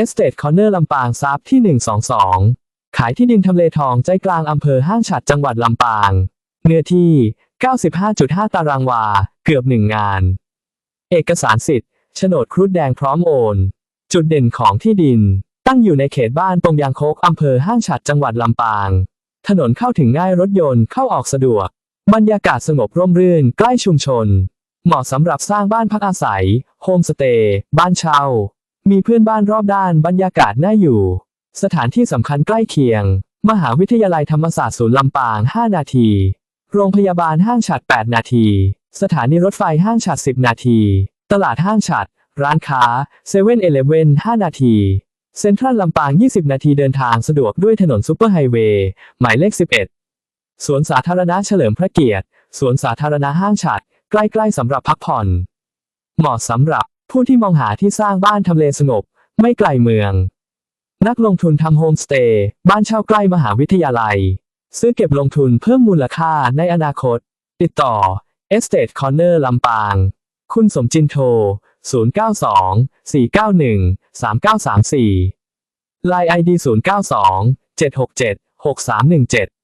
Estate Corner ลำปางซับที่ 122 ขายที่ดินทำเลทองใจกลางอำเภอห้างฉัดจังหวัดลำปาง เนื้อที่ 95.5 ตารางวา เกือบหนึ่งงาน เอกสารสิทธิ์โฉนดครุฑแดงพร้อมโอน จุดเด่นของที่ดิน ตั้งอยู่ในเขตบ้านตรงยางโคกอำเภอห้างฉัดจังหวัดลำปาง ถนนเข้าถึงง่ายรถยนต์เข้าออกสะดวก บรรยากาศสงบร่มรื่นใกล้ชุมชน เหมาะสำหรับสร้างบ้านพักอาศัย โฮมสเตย์ บ้านเช่า มีเพื่อนบ้านรอบด้านบรรยากาศน่าอยู่ สถานที่สำคัญใกล้เคียง มหาวิทยาลัยธรรมศาสตร์ศูนย์ลำปาง 5 นาที โรงพยาบาลห้างฉัด 8 นาที สถานีรถไฟห้างฉัด 10 นาที ตลาดห้างฉัด ร้านค้าเซเว่นเอเลเว่น5นาที เซ็นทรัลลำปาง 20 นาทีเดินทางสะดวกด้วยถนนซุปเปอร์ไฮเวย์หมายเลข 11 สวนสาธารณะเฉลิมพระเกียรติ สวนสาธารณะห้างฉัด ใกล้ๆสำหรับพักผ่อน เหมาะสำหรับ ผู้ที่มองหาที่สร้างบ้านทำเลสงบ ไม่ไกลเมือง นักลงทุนทำโฮมสเตย์ บ้านเช่าใกล้มหาวิทยาลัย ซื้อเก็บลงทุนเพิ่มมูลค่าในอนาคต ติดต่อ Estate Corner ลำปาง คุณสมจินโทร 092 491 3934 Line ID 092 767 6317